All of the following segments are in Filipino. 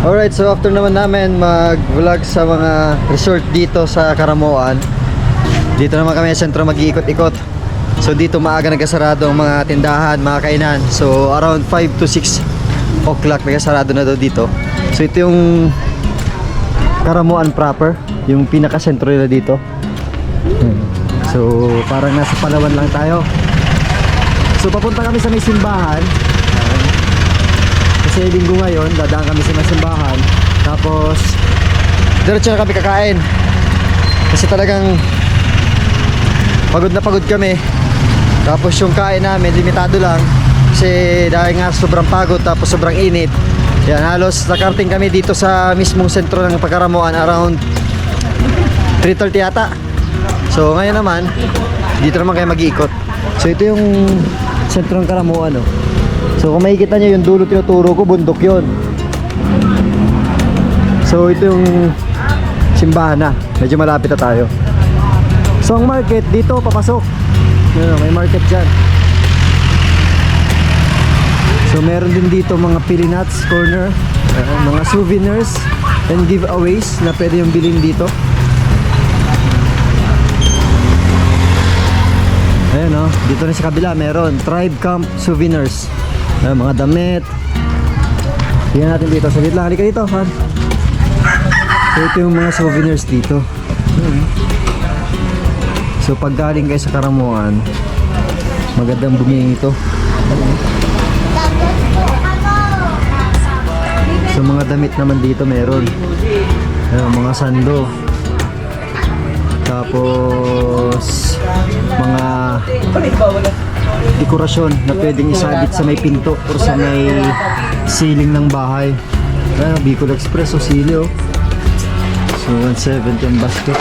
Alright, so after naman namin mag-vlog sa mga resort dito sa Karamoan Dito naman kami sa sentro mag-iikot-ikot So dito maaga nagkasarado ang mga tindahan, mga kainan So around 5 to 6 o'clock nagkasarado na daw dito So ito yung Karamoan proper Yung pinaka-sentro nila dito. So parang nasa Palawan lang tayo So papunta kami sa may simbahan. Kasi linggo ngayon, dadaan kami sa simbahan. Tapos Diretso na kami kakain. Kasi talagang Pagod na pagod kami. Tapos yung kain namin, limitado lang. Kasi dahil nga sobrang pagod Tapos sobrang init. Yan, halos nakarating kami dito sa mismong sentro ng Pagkaramuan Around 3.30 yata. So ngayon naman Dito naman kayo mag-iikot. So ito yung sentro ng Karamuan oh. So kung makikita nyo yung dulo tinuturo ko Bundok yon So ito yung simbahan na. Medyo malapit na tayo. So ang market dito papasok. Yun, oh, May market dyan. So meron din dito mga Pilinats corner uh, Mga souvenirs and giveaways na pwede yung bilhin dito. Ayan o, dito na sa kabila meron Tribe Camp Souvenirs Ayan, mga damit. Tingnan natin dito, saglit lang, halika dito Han So ito yung mga souvenirs dito. So pag galing kayo sa Karamuan Magandang bumili ito. So mga damit naman dito meron. Ayan, mga sando. Tapos mga dekorasyon na pwedeng isabit sa may pinto or sa may ceiling ng bahay. Ayan, Bicol Express o sili oh. So 170 ang basket.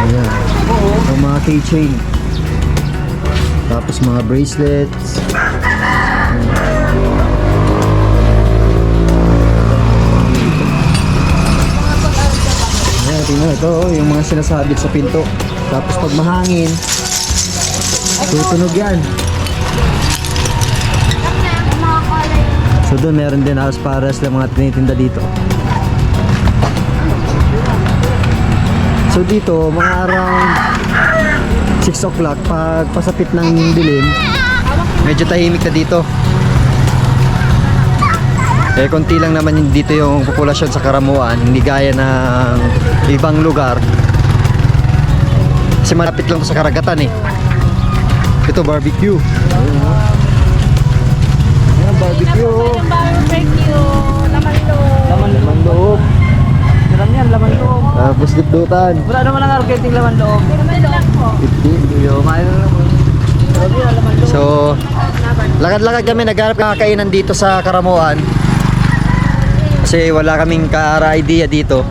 Ayan. Ang mga keychain. Tapos mga bracelets. Ayan, tingnan ito, oh, yung mga sinasabit sa pinto. Tapos pag mahangin, tutunog yan. So doon meron din halos pares lang mga tinitinda dito. So dito, mga around 6 o'clock, pag pasapit ng dilim, medyo tahimik na dito. Eh, konti lang naman dito yung populasyon sa Karamuan, hindi gaya ng ibang lugar. Kasi malapit lang sa karagatan eh. Ito barbecue. Ayan, barbecue. Yung barbecue, laman loob. Laman, laman loob. Alam yan, laman loob. Tapos dipdutan. Wala naman ang arketing laman loob. Laman loob po. 50. Yo, naman. Loob. So, lakad-lakad kami naghanap ng kakainan dito sa Karamuan. Kasi wala kaming ka-idea dito.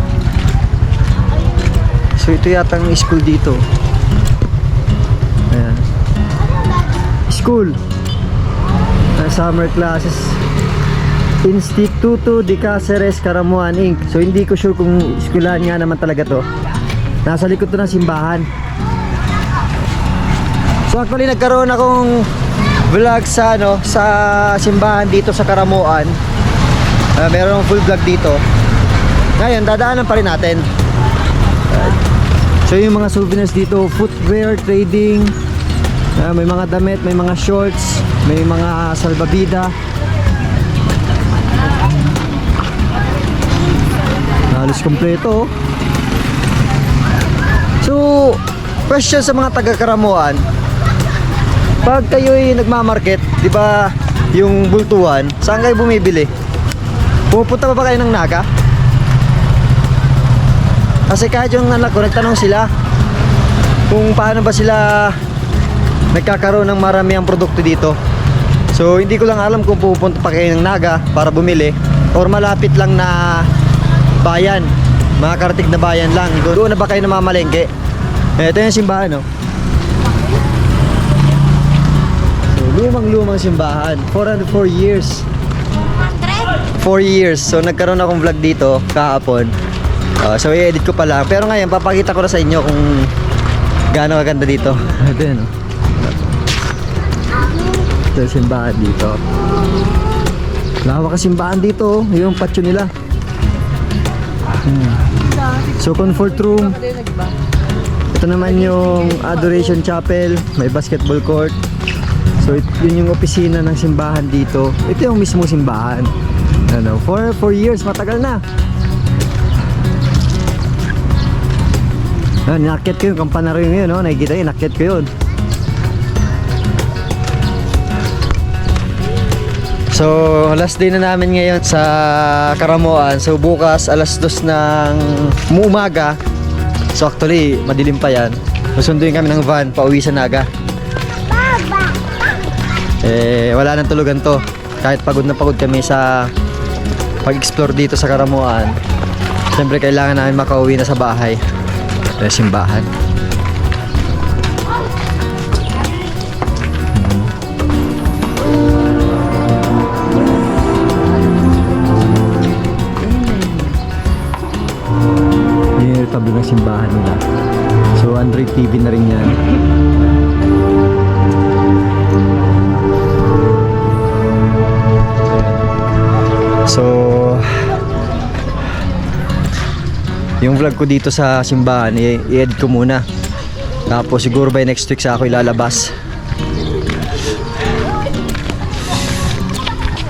So, ito yata ang school dito. School. Uh, summer classes. Instituto de Cáceres Karamuan Inc. So, hindi ko sure kung eskwelahan nga naman talaga to. Nasa likod to ng simbahan. So actually nagkaroon akong vlog sa ano sa simbahan dito sa Karamuan. Uh, meron akong full vlog dito. Ngayon dadaanan pa rin natin. Alright. So yung mga souvenirs dito, footwear, trading, uh, may mga damit, may mga shorts, may mga salbabida. Halos kompleto. So, question sa mga taga Karamuan, pag kayo'y nagmamarket, di ba, yung bultuhan, saan kayo bumibili? Pumupunta pa ba kayo ng Naga? Kasi kahit yung anak ko, nagtanong sila kung paano ba sila nagkakaroon ng maramiang produkto dito. So, hindi ko lang alam kung pupunta pa kayo ng Naga para bumili or malapit lang na bayan. Mga karatig na bayan lang. Doon na ba kayo namamalengke? Ito yung simbahan, no? So, lumang-lumang simbahan. 404 years. 4 years. So, nagkaroon akong vlog dito kahapon. Uh, so, i-edit ko pa lang. Pero ngayon, papakita ko na sa inyo kung gaano kaganda dito. Ito no? Yung simbahan dito. Lawak simbahan dito, oh. yung patio nila. Hmm. So comfort room. Ito naman yung Adoration Chapel, may basketball court. So it, yun yung opisina ng simbahan dito. Ito yung mismo simbahan. Ano, for 4 years, matagal na. Ah, nakit ko yung kampanaro yun, no? Nakikita yun, nakit ko yun. So, last day na namin ngayon sa Karamoan. So, bukas alas dos ng umaga. So, actually, madilim pa yan. Susunduin kami ng van, pauwi sa Naga. Eh, wala nang tulugan to. Kahit pagod na pagod kami sa pag-explore dito sa Karamoan. Siyempre, kailangan namin makauwi na sa bahay. Sa simbahan. TV na rin yan. So, yung vlog ko dito sa simbahan, i-edit ko muna. Tapos siguro by next week sa ako ilalabas.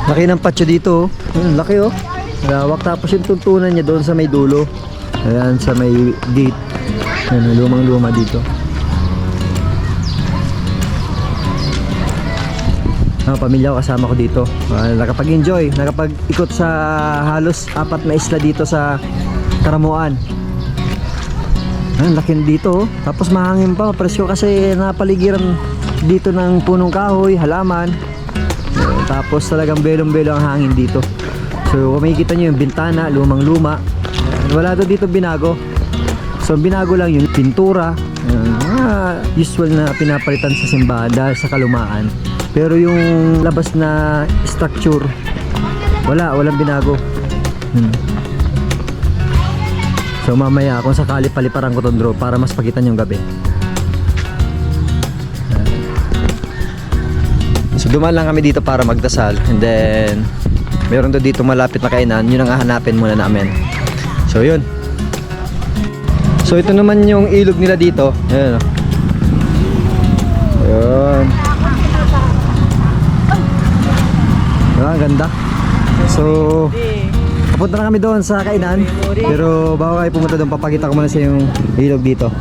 Laki ng patio dito. oh. Laki oh. Lawak tapos yung tuntunan niya doon sa may dulo. Ayan, sa may gate. Ayan, lumang luma dito. Ah, pamilya ko kasama ko dito. Ah, nakapag-enjoy, nakapag-ikot sa halos apat na isla dito sa Karamuan. Ang laki dito. oh. Tapos mahangin pa, presko kasi napaligiran dito ng punong kahoy, halaman. Tapos talagang belong-belo ang hangin dito. So kung makikita nyo yung bintana, lumang-luma. Wala daw dito binago. So binago lang yung pintura. Ayan, mga usual na pinapalitan sa simbahan dahil sa kalumaan. Pero yung labas na structure, wala, walang binago. Hmm. So mamaya kung sakali paliparan ko tong drone para mas pagitan yung gabi. So dumaan lang kami dito para magdasal and then meron doon dito malapit na kainan, yun ang hahanapin muna namin. So yun. So ito naman yung ilog nila dito. Ayan. oh. Ayan. Ah, ganda. So, Papunta na kami doon sa kainan. Pero bago kayo pumunta doon, papakita ko muna sa yung ilog dito.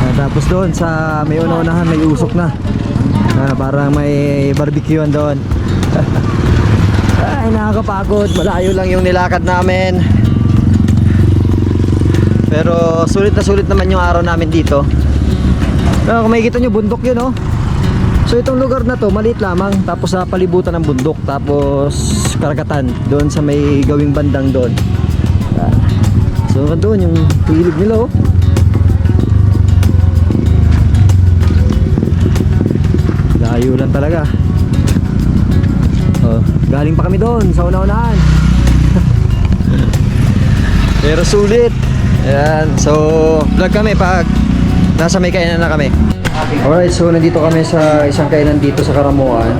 Ah, tapos doon sa may una-unahan may usok na. Ah, parang may barbecuean doon. Ay, nakakapagod. Malayo lang yung nilakad namin. Pero sulit na sulit naman yung araw namin dito. Pero kung makikita nyo, bundok yun oh. So itong lugar na to, maliit lamang. Tapos sa palibutan ng bundok. Tapos karagatan. Doon sa may gawing bandang doon. Yan. So doon yung ilog nila oh. Layo lang talaga. Galing pa kami doon sa una-unahan. Pero sulit. Ayan. So, vlog kami pag nasa may kainan na kami. Alright, so nandito kami sa isang kainan dito sa Karamuan.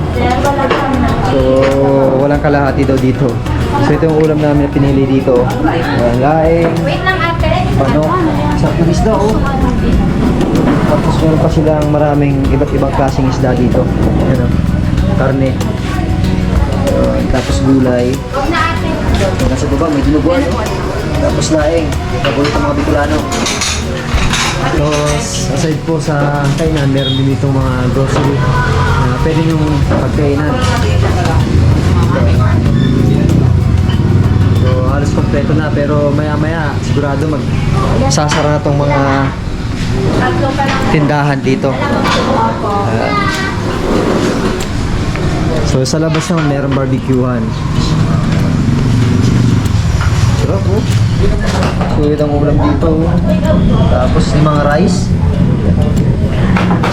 So, walang kalahati daw dito. So, ito yung ulam namin na pinili dito. Ayan, laing, Wait lang ate. manok, sa isda oh. Tapos meron pa silang maraming iba't ibang klaseng isda dito. Ayan oh. Karne. Ayan, tapos gulay. Nasa baba may dinuguan. Tapos laing. Paborito ng mga Bicolano. Tapos aside po sa kainan, meron din dito mga grocery na pwede yung pagkainan. So halos kompleto na pero maya maya sigurado mag sasara na tong mga tindahan dito. Ah. So sa labas naman meron barbecuehan. Sarap oh. So ito ang ulam dito. Tapos yung mga rice.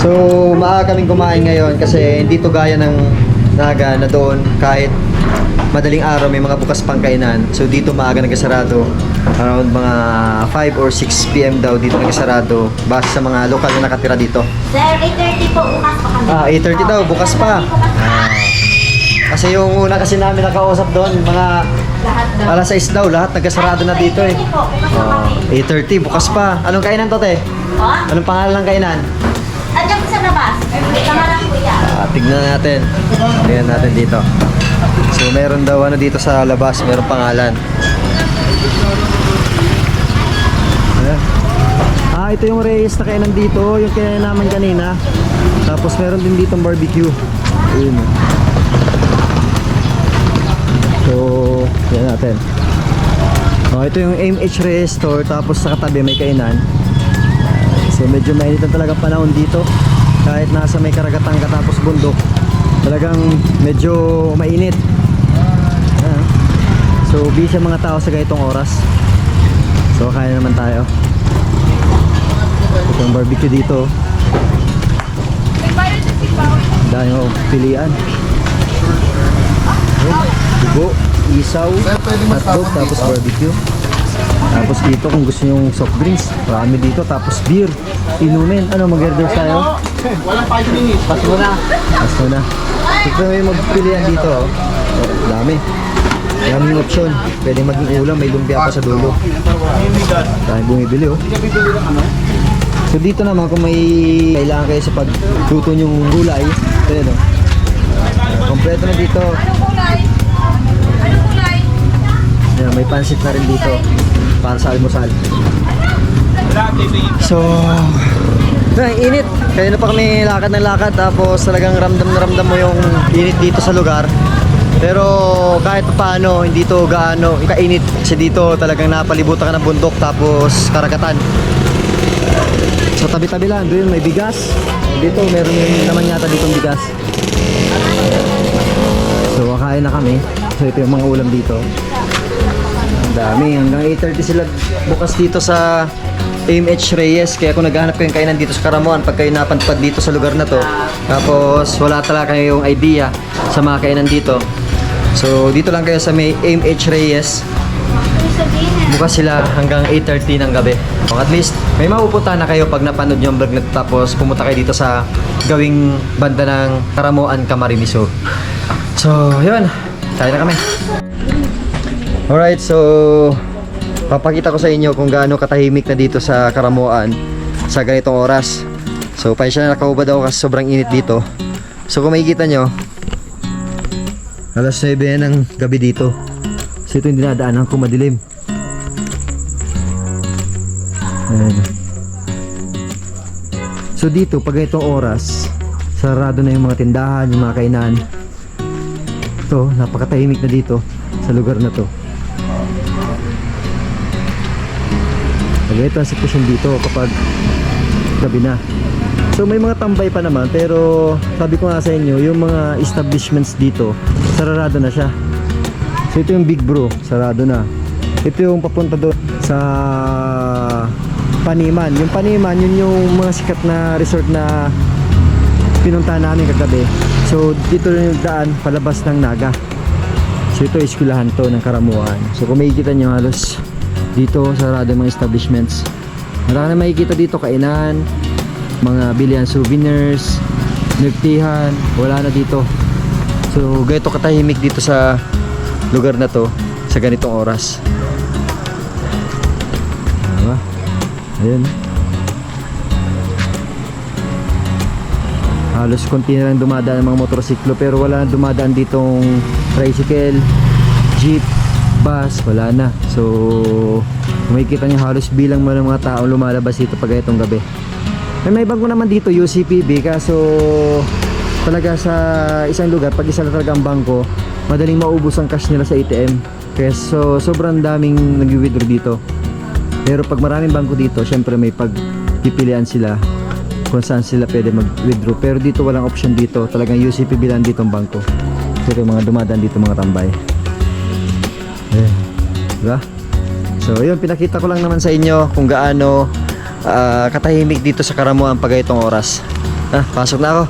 So maaga kaming kumain ngayon kasi hindi to gaya ng naga na doon kahit madaling araw may mga bukas pang kainan. So dito maaga nagkasarado. around mga 5 or 6 p.m. daw dito nagsarado base sa mga lokal na nakatira dito. Sir, 8.30 po bukas pa kami. Ah, 8.30 daw, bukas pa. Ah. Kasi yung una kasi namin nakausap doon, mga Lahat daw. alas 6 daw, lahat nagkasarado na dito eh. 8.30 po, bukas pa Oh, kami. 8.30, bukas pa. Anong kainan to, te? Oh? Anong pangalan ng kainan? Andiyan po sa labas. Tama lang kuya. Ah, tignan natin. Tignan natin dito. So, meron daw ano dito sa labas, meron pangalan. Ayan. Ah, ito yung Reyes na kainan dito, yung kainan naman kanina. Tapos meron din dito barbecue. Ayun. So, yan natin. Oh, ito yung MH Reyes store, tapos sa katabi may kainan. So medyo mainit na talaga panahon dito. Kahit nasa may karagatan ka tapos bundok talagang medyo mainit. So busy mga tao sa ganitong oras. So kaya naman tayo. Ito yung barbecue dito. Dahil pilian. Ayan, dugo, isaw, hotdog tapos barbecue tapos dito kung gusto nyo soft drinks, marami dito. Tapos beer, inumin. Ano, mag-order tayo? Walang 5 minutes. Na. Pasko na. Ito may magpilian dito. Oh. Oh, dami. Dami yung option. Pwede maging ulam, may lumpia pa sa dulo. Dami bumibili oh. So dito naman kung may kailangan kayo sa pagluto yung gulay, ito yun oh. Kompleto na dito. May pansit na rin dito para sa almusal. So, na init. Kaya na pa kami lakad ng lakad tapos talagang ramdam na ramdam mo yung init dito sa lugar. Pero kahit pa paano, hindi to gaano kainit. Kasi dito talagang napalibutan ka ng bundok tapos karagatan. So tabi-tabi lang, doon may bigas. Dito meron yung naman yata dito bigas. So kakain na kami. So ito yung mga ulam dito. Dami. Hanggang 8.30 sila bukas dito sa MH Reyes. Kaya kung naghahanap kayong kainan dito sa Karamuan, pag kayo napadpad dito sa lugar na to, tapos wala talaga kayong idea sa mga kainan dito. So dito lang kayo sa may MH Reyes. Bukas sila hanggang 8.30 ng gabi. O at least, may mapupunta na kayo pag napanood nyo ang vlog na tapos pumunta kayo dito sa gawing banda ng Karamuan Camarines Sur. So, yun. Tayo na kami. Alright, so papakita ko sa inyo kung gaano katahimik na dito sa Karamuan sa ganitong oras. So, pa siya na nakaubad ako kasi sobrang init dito. So, kung makikita nyo, alas 9 yan ng gabi dito. So, ito yung dinadaanan ko madilim. Ayan. So dito, pag itong oras, sarado na yung mga tindahan, yung mga kainan. Ito, napakatahimik na dito sa lugar na to. Ito ang sitwasyon dito kapag gabi na. So may mga tambay pa naman pero sabi ko nga sa inyo, yung mga establishments dito, sarado na siya. So ito yung Big Bro, sarado na. Ito yung papunta doon sa Paniman. Yung Paniman, yun yung mga sikat na resort na pinunta namin kagabi. So dito yung daan palabas ng Naga. So ito eskwelahan to ng Karamuan. So kung makikita nyo halos dito sarado mga establishments. Marami na makikita dito kainan, mga bilihan souvenirs, nagtihan, wala na dito. So ganito katahimik dito sa lugar na to sa ganitong oras. Diba? Ayun. Halos konti na lang dumadaan ng mga motorsiklo pero wala na dumadaan ditong tricycle, jeep, bus, wala na. So, kung makikita nyo halos bilang mo ng mga tao lumalabas dito pag itong gabi. May may bangko naman dito, UCPB, kaso talaga sa isang lugar, pag isa na talaga ang bangko, madaling maubos ang cash nila sa ATM. Kaya so, sobrang daming nag-withdraw dito. Pero pag maraming bangko dito, syempre may pagpipilian sila kung saan sila pwede mag-withdraw. Pero dito walang option dito. Talagang UCPB lang dito ang bangko. Ito yung mga dumadaan dito mga tambay. Eh, diba? So yun, pinakita ko lang naman sa inyo kung gaano ah, katahimik dito sa Karamuan pag itong oras. Ah, pasok na ako.